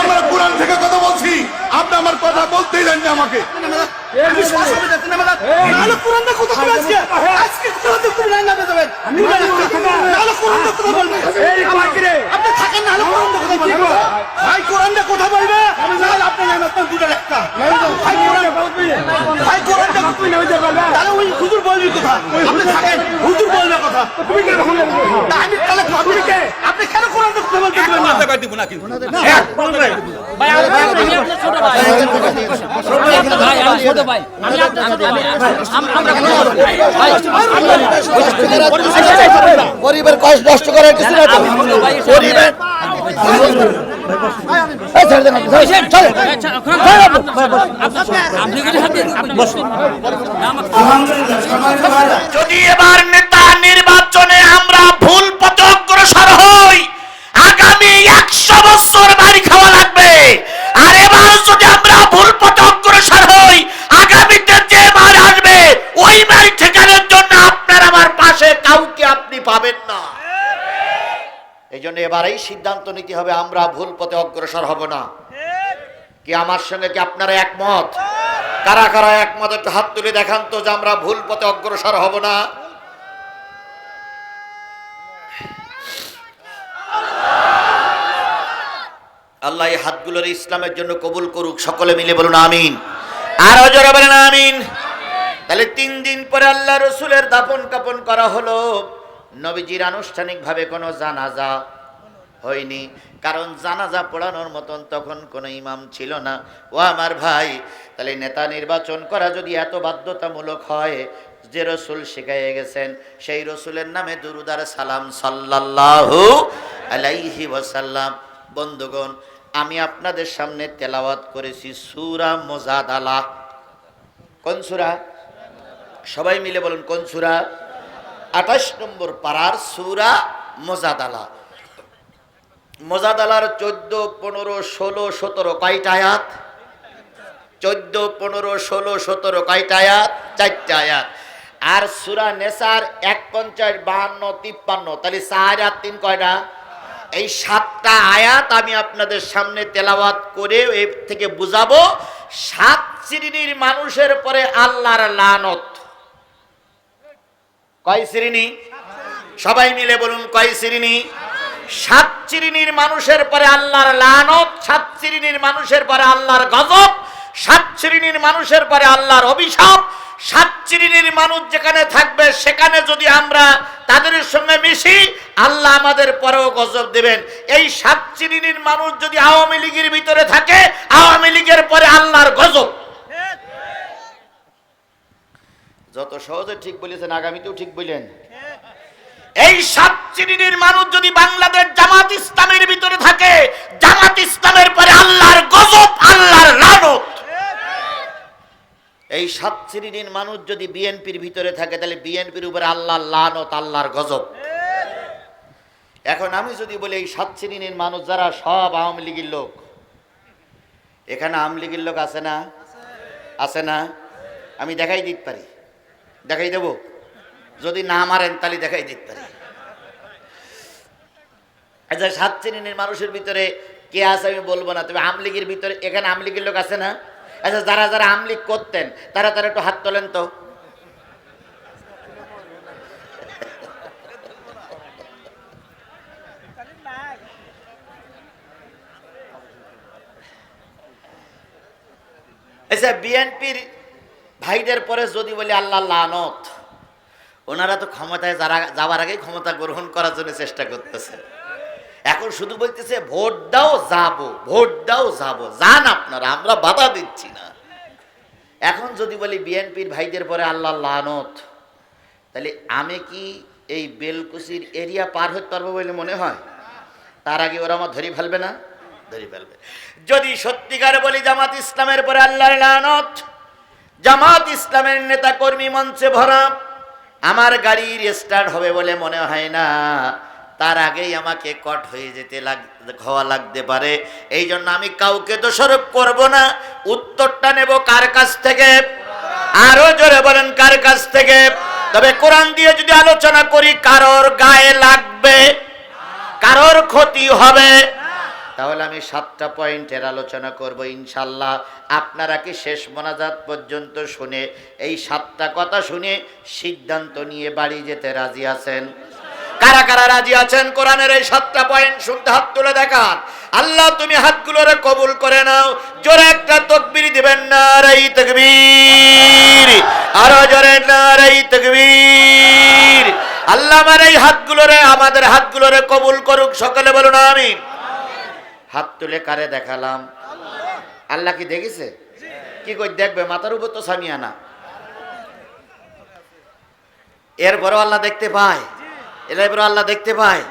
আমরা কোরআন থেকে কথা বলছি। আপনি আমার কথা বলতেই দেন না আমাকে। আমি সরাসরি যাচ্ছি না, ম্যাডাম। নাহলে কোরআনটা কথা বলে আজকে। আজকে কোরআনটা তুমি লাইন নামে যাবেন। নাহলে কোরআনটা কথা বলবে। এই কয় রে আপনি থাকেন নাহলে কোরআনটা কথা বলবে। ভাই কোরআনটা কথা বলবে নাহলে আপনি নাম আপনার দুটো লেখা ভাই কোরআন ভাই কোরআনটা তাহলে ওই হুজুর বলবি কথা আপনি থাকেন হুজুর বলবে কথা তুমি কেন আমি তাহলে আপনি কে? আপনি কেন কোরআনটা কথা বলতে দিবেন না? ভাই। আমি আপনার ছোট ভাই। ভাই। আমি ছোট ভাই। আমি আপনার ছোট ভাই। আমরা ভাই গরিবের কষ্ট নষ্ট করার কিছু না তো? যদি এবার এবারেই সিদ্ধান্ত নিতে হবে, আমরা ভুল পথে অগ্রসর হব না। কি আমার সঙ্গে কি আপনারা একমত? কারা কারা একমত? একটু হাত তুলে দেখান তো যে আমরা ভুল পথে অগ্রসর হব না। আল্লাহ এই হাতগুলোর ইসলামের জন্য কবুল করুক, সকলে মিলে বলুন আমিন। আর জোরে বলেন আমিন। তাহলে তিন দিন পরে আল্লাহ রসুলের দাপন কাপন করা হলো। নবীজির আনুষ্ঠানিকভাবে কোনো জানাজা হয়নি। কারণ জানাজা পড়ানোর মতন তখন কোনো ইমাম ছিল না। ও আমার ভাই, তাহলে নেতা নির্বাচন করা যদি এত বাধ্যতামূলক হয়, যে রসুল শিখাইয়ে গেছেন, সেই রসুলের নামে দুরুদার সালাম সাল্লাল্লাহু আলাইহি ওয়াসাল্লাম। বন্ধুগণ, আমি আপনাদের সামনে তেলাওয়াত করেছি সুরা মোজাদালা। কোন সুরা? সবাই মিলে বলুন কোন সুরা? আঠাশ নম্বর পাড়ার সুরা মোজাদালা। মোজাদালার চোদ্দ, পনেরো, ষোলো, সতেরো কয়টা আয়াত? চোদ্দ, পনেরো, ষোলো, সতেরো কয়টা আয়াত? চারটা আয়াত। আর সুরা নেসার এক পঞ্চাশ বাহান্ন, তিপ্পান্ন। তাহলে চার আর তিন কয়টা? এই সাতটা আয়াত আমি আপনাদের সামনে তেলাওয়াত করে এর থেকে বুঝাবো। সাত শ্রেণির মানুষের পরে আল্লাহর লানত। কয় শ্রেণি? সবাই মিলে বলুন, কয় শ্রেণি? সাত শ্রেণির মানুষের পরে আল্লাহর লানত, সাত শ্রেণির মানুষের পরে আল্লাহর গজব, সাত শ্রেণির মানুষের পরে আল্লাহর অভিশাপ, সাত শ্রেণির মানুষ যেখানে থাকবে সেখানে যদি আমরা তাদের সঙ্গে মিশি, আল্লাহ আমাদের পরেও গজব দেবেন। এই সাত শ্রেণির মানুষ যদি আওয়ামী লীগের ভিতরে থাকে, আওয়ামী লীগের পরে আল্লাহর গজব। যত সহজে ঠিক বলেছেন, আগামীতেও ঠিক বললেন এই সাত শ্রেণির মানুষ যদি বাংলাদেশ জামাত ইসলামের ভিতরে থাকে, জামাত ইসলামের পরে আল্লাহর গজব, আল্লাহর লানত। এই সাত শ্রেণির মানুষ যদি বিএনপির ভিতরে থাকে, তাহলে বিএনপির উপরে আল্লাহর লানত, আল্লাহর গজব। এখন আমি যদি বলি, এই সাত শ্রেণির মানুষ যারা, সব আওয়ামী লীগের লোক। এখানে আওয়ামী লীগের লোক আছে না? আছে না? আমি দেখাই দিতে পারি। দেখাই দেব? যদি না মারেন তাহলে দেখাই দিতে আচ্ছা সাত শ্রেণির মানুষের ভিতরে কে আছে আমি বলব না, তবে আমলিগের ভিতরে, এখানে আমলিগের লোক আছে না? আচ্ছা যারা যারা আমলিগ করতেন, তারা তারা একটু হাত তোলেন তো। আচ্ছা বিএনপির ভাইদের পরে যদি বলি আল্লাহ লানত। ওনারা তো ক্ষমতায় যারা যাওয়ার আগে ক্ষমতা গ্রহণ করার জন্য চেষ্টা করতেছে। এখন শুধু বলতেছে, ভোট দাও, যাব, ভোট দাও, যাব। যান আপনারা, আমরা বাধা দিচ্ছি না। এখন যদি বলি বিএনপির ভাইদের পরে আল্লাহ লানত, তাহলে আমি কি এই বেলকুচির এরিয়া পার হতে পারব বলে মনে হয়? তার আগে ওরা আমার ধরি ফেলবে না? ধরি ফেলবে। যদি সত্যিকার বলি জামাত ইসলামের পরে আল্লাহ লানত, জামাত ইসলামের নেতা কর্মী মঞ্চে ভরা আমার গাড়ির স্টার্ট হবে বলে মনে হয় না। তার আগেই আমাকে কট হয়ে যেতে লাগ, হওয়া লাগতে পারে। এই জন্য আমি কাউকে দোষারোপ করব না। উত্তরটা নেব কার কাছ থেকে? আরও জোরে বলেন কার কাছ থেকে? তবে কোরআন দিয়ে যদি আলোচনা করি, কারোর গায়ে লাগবে, কারোর ক্ষতি হবে। তাহলে আমি সাতটা পয়েন্টের আলোচনা করব ইনশাল্লাহ আপনারা কি শেষ মোনাজাত পর্যন্ত শুনে এই সাতটা কথা শুনে সিদ্ধান্ত নিয়ে বাড়ি যেতে রাজি আছেন? কারা কারা রাজি আছেন? কোরআনের এই সাতটা পয়েন্ট শুনতে হাত তুলে দেখান। আল্লাহ, তুমি হাতগুলোরে কবুল করে নাও। জোরে একটা তকবির দিবেন না রাই তকবীর। আরও জোরে না রাই তকবীর। আল্লাহ আমার এই হাতগুলোরে আমাদের হাতগুলোরে কবুল করুক, সকলে বলুন আমিন। হাত তুলে কারে দেখালাম? আল্লাহ কি দেখেছে? কি কই দেখবে? মাথার উপর তো সামিয়ানা এরপরও আল্লাহ দেখতে পায়। এরপরও আল্লাহ দেখতে পায়।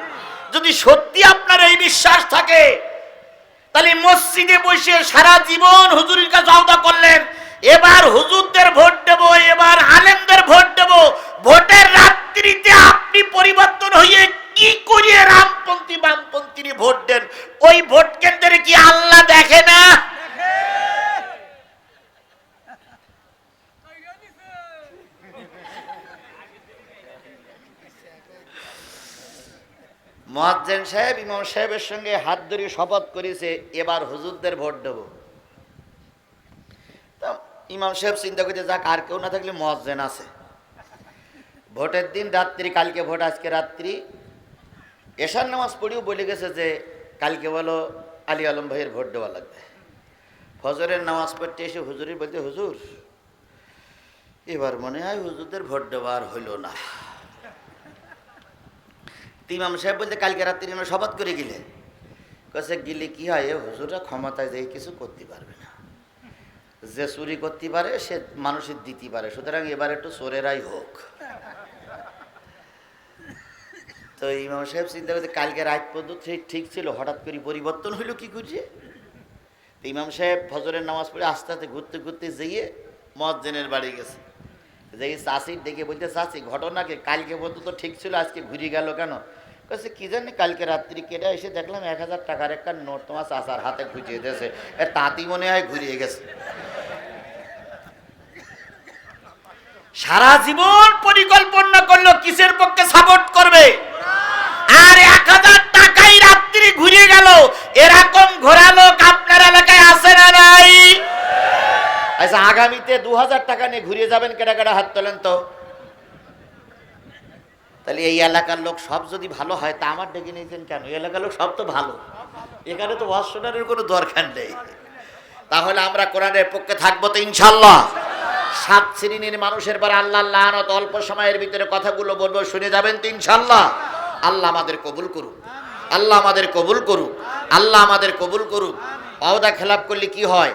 যদি সত্যি আপনার এই বিশ্বাস থাকে, তাহলে মসজিদে বসে সারা জীবন হুজুরের কাছে আওদা করলেন। এবার হুজুরদের ভোট দেব, এবার আলেমদের ভোট দেব। ভোটের রাত্রিতে আপনি পরিবর্তন হয়ে কি করিয়ে রামপন্থী বামপন্থী ভোট দেন? ওই ভোট কেন্দ্রে কি আল্লাহ দেখে না? মহাজ্জেন সাহেব ইমাম সাহেবের সঙ্গে হাত ধরে শপথ করেছে, এবার হুজুরদের ভোট দেব। ইমাম সাহেব চিন্তা করছে, যাক, আর কেউ না থাকলে মহাজ্জেন আছে। ভোটের দিন রাত্রি, কালকে ভোট, আজকে রাত্রি। এশার নামাজ পড়েও বলে গেছে যে, কালকে বলো আলী আলম ভাইয়ের ভোট দেওয়া লাগবে। ফজরের নামাজ পড়তে এসে হুজুরি বলতে, হুজুর, এবার মনে হয় হুজুরদের ভোট দেওয়ার হইল না। তো ইমাম সাহেব বলতে, কালকে রাত্রি আমরা শপথ করে গেলে। কাছে গেলে কি হয়? হুজুরা ক্ষমতায় যেই কিছু করতে পারবে না। যে চুরি করতে পারে, সে মানুষের দিতে পারে। সুতরাং এবার একটু চোরেরাই হোক। তো ইমাম সাহেব চিন্তা করতে কালকে রাত পর্যন্ত ঠিক ছিল, হঠাৎ করে পরিবর্তন হইল কি করছে তো ইমাম সাহেব ফজরের নামাজ পড়ে আস্তে আস্তে ঘুরতে ঘুরতে যেয়ে মজ্জেনের বাড়ি গেছে। যে চাষির দেখে বলতে চাষি, ঘটনাকে কালকে পর্যন্ত ঠিক ছিল, আজকে ঘুরে গেল কেন? কাছে কী জানি, কালকে রাত্রি কেটে এসে দেখলাম এক হাজার টাকার একটা নোট তোমার চাষার হাতে খুঁজিয়ে দিয়েছে। এ তাঁতি মনে হয় ঘুরিয়ে গেছে। সারা জীবন পরিকল্পনা করল, কিসের পক্ষে সাপোর্ট করবে? আর এক হাজার টাকাই রাত্রি ঘুরে গেল। এরকম ঘোরা লোক আপনার এলাকায় আছে না নাই? আচ্ছা আগামীতে দু হাজার টাকা নিয়ে ঘুরিয়ে যাবেন কেটা কেটা হাত তোলেন তো? তাহলে এই এলাকার লোক সব যদি ভালো হয়, তা আমার ডেকে নিয়েছেন কেন? এলাকার লোক সব তো ভালো। এখানে তো ওয়াজ কোনো দরকার নেই। তাহলে আমরা কোরআনের পক্ষে থাকব তো ইনশাল্লাহ সাত শ্রেণির মানুষের পর আল্লাহ লানত অল্প সময়ের ভিতরে কথাগুলো বলব, শুনে যাবেন তো ইনশাল্লাহ আল্লাহ আমাদের কবুল করুক। আল্লাহ আমাদের কবুল করুক। আল্লাহ আমাদের কবুল করুক। অওদা খেলাপ করলে কি হয়?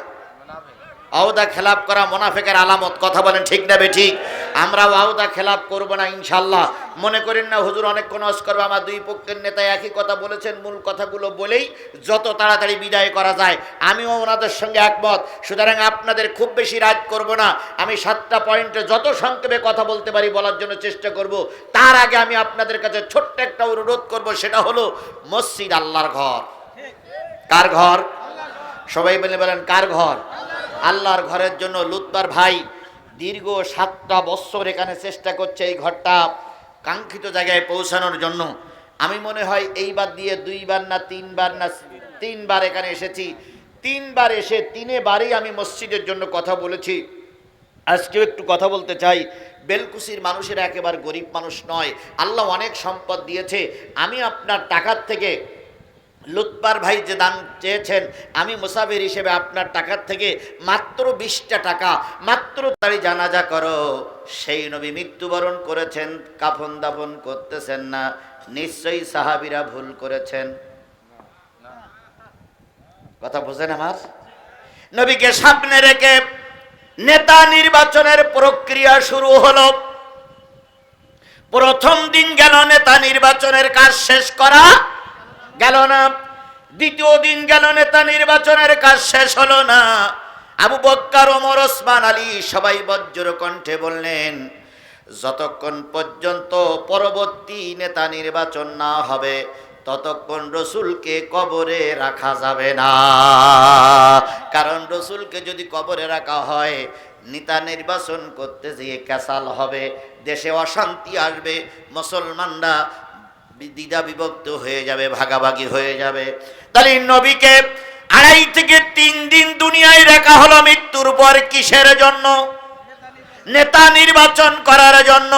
আওদা খেলাপ করা মোনাফেকের আলামত। কথা বলেন ঠিক না বে ঠিক? আমরাও আওদা খেলাপ করব না, ইনশাল্লাহ। মনে করেন না, হুজুর অনেক কোন করবে, আমার দুই পক্ষের নেতা একই কথা বলেছেন, মূল কথাগুলো বলেই যত তাড়াতাড়ি বিদায় করা যায়। আমিও ওনাদের সঙ্গে একমত। সুতরাং আপনাদের খুব বেশি রাজ করব না। আমি সাতটা পয়েন্টে যত সংক্ষেপে কথা বলতে পারি বলার জন্য চেষ্টা করব। তার আগে আমি আপনাদের কাছে ছোট্ট একটা অনুরোধ করব, সেটা হলো মসজিদ আল্লাহর ঘর। কার ঘর? সবাই বলে বলেন, কার ঘর? আল্লাহর ঘরের জন্য লুৎবার ভাই দীর্ঘ সাতটা বৎসর এখানে চেষ্টা করছে এই ঘরটা কাঙ্ক্ষিত জায়গায় পৌঁছানোর জন্য। আমি মনে হয় এইবার দিয়ে দুইবার না তিনবার না তিনবার এখানে এসেছি। তিনবার এসে তিনে বারেই আমি মসজিদের জন্য কথা বলেছি। আজকেও একটু কথা বলতে চাই। বেলকুসির মানুষেরা একেবারে গরিব মানুষ নয়। আল্লাহ অনেক সম্পদ দিয়েছে। আমি আপনার টাকার থেকে লুৎপার ভাই যে দান চেয়েছেন, আমি মুসাফির হিসেবে আপনার টাকার থেকে মাত্র বিশটা টাকা, মাত্র তারই জানাজা করো। সেই নবী মৃত্যুবরণ করেছেন, কাফন দাফন করতেছেন না, নিশ্চয়ই সাহাবিরা ভুল করেছেন। কথা বোঝেন আমার? নবীকে সামনে রেখে নেতা নির্বাচনের প্রক্রিয়া শুরু হলো। প্রথম দিন গেল নেতা নির্বাচনের কাজ শেষ করা। গেল না। দ্বিতীয় দিন গেল নেতা নির্বাচনের কাজ শেষ হলো না। আবু বক্কার, ওমর, ওসমান, আলী সবাই বজ্র কণ্ঠে বললেন, যতক্ষণ পর্যন্ত পরবর্তী নেতা নির্বাচন না হবে, ততক্ষণ রসুলকে কবরে রাখা যাবে না। কারণ রসুলকে যদি কবরে রাখা হয়, নেতা নির্বাচন করতে গিয়ে ক্যাসাল হবে, দেশে অশান্তি আসবে, মুসলমানরা দ্বিধা বিভক্ত হয়ে যাবে, ভাগাভাগি হয়ে যাবে। তাহলে নবীকে আড়াই থেকে তিন দিন দুনিয়ায় রাখা হলো মৃত্যুর পর কিসের জন্য? নেতা নির্বাচন করার জন্য।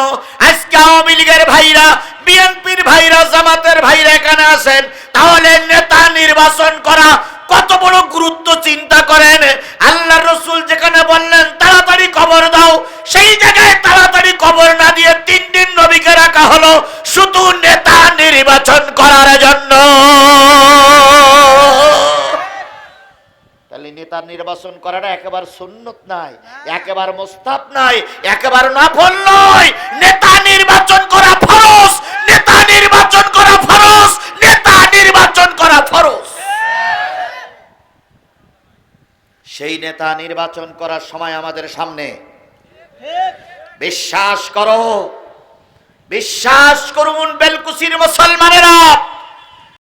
আজকে আওয়ামী লীগের ভাইরা, বিএনপির ভাইরা, জামাতের ভাইরা এখানে আছেন। তাহলে নেতা নির্বাচন করা কত বড় গুরুত্ব চিন্তা করেন? আল্লাহ রসুল যেখানে বললেন, তাড়াতাড়ি কবর দাও। সেই জায়গায় তাড়াতাড়ি কবর না দিয়ে তিন দিন নবীকে রাখা হলো। নির্বাচন করার জন্য। তাহলে নেতা নির্বাচন করাটা একেবারে সুন্নত নাই, একেবারে মোস্তাব নাই, একেবারে নফল নয়। নেতা নির্বাচন করা ফরজ, নেতা নির্বাচন করা ফরজ, নেতা নির্বাচন করা ফরজ। সেই নেতা নির্বাচন করার সময় আমাদের সামনে, বিশ্বাস করো বিশ্বাস করুন বেলকুসির মুসলমানেরা।